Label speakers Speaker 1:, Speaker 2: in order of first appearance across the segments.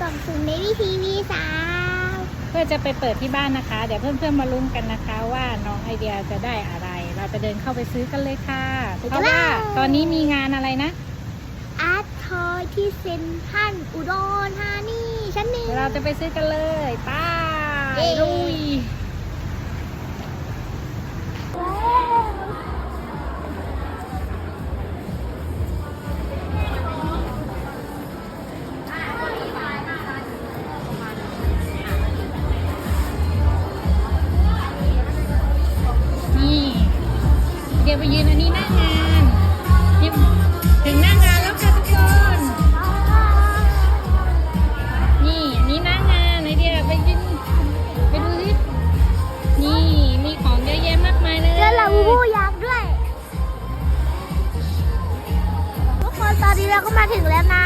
Speaker 1: กล่องสุ่มในวิทีวีสาว
Speaker 2: เพื่อจะไปเปิดที่บ้านนะคะ เดี๋ยวเพื่อนๆมาลุ้นกันนะคะ ว่าน้องไอเดียจะได้อะไร เราจะเดินเข้าไปซื้อกันเลยค่ะ เพราะว่าตอนนี้มีงานอะไรนะ
Speaker 1: อาร์ตทอยที่เซ็นทรัลอุดรธานีชั้นหนึ่ง
Speaker 2: เราจะไปซื้อกันเลยไป้าี
Speaker 1: ย
Speaker 2: วไปยืนอันนี้หน้างานถึงหน้างานแล้วค่ะทุกคน นี่อันนี่หน้างานไอเดียไปยืนไปดูสินี่มีของเยอะแยะมากมายเลย
Speaker 1: เจอลาบูบูยักษ์ด้วย ทุกคนตอนนี้เราก็มาถึงแล้วนะ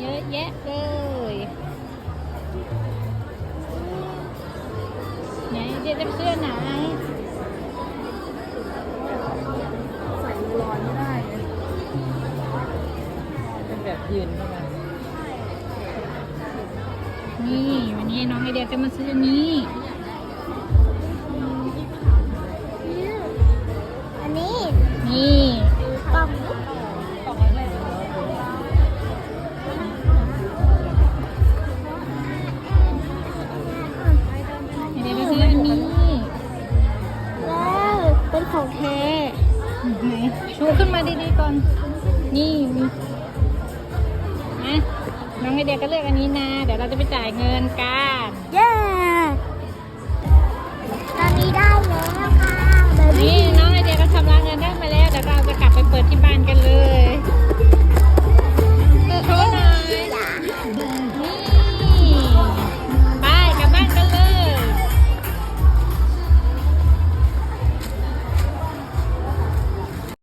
Speaker 1: เย
Speaker 2: อะแยะเลย
Speaker 1: ไห
Speaker 2: นเดียจะ
Speaker 1: เสื้อไห
Speaker 2: น
Speaker 3: ใส่ร้อนไม่ได้เลยเป็นแบบยืนเข้ามา
Speaker 2: นี่ วันนี้น้องไอเดียจะมาซื้อนี้ ชูขึ้นมาดีๆก่อน นี่นะน้องไอเดียก็เลือกอันนี้นะ เดี๋ยวเราจะไปจ่ายเงินกัน
Speaker 1: เย้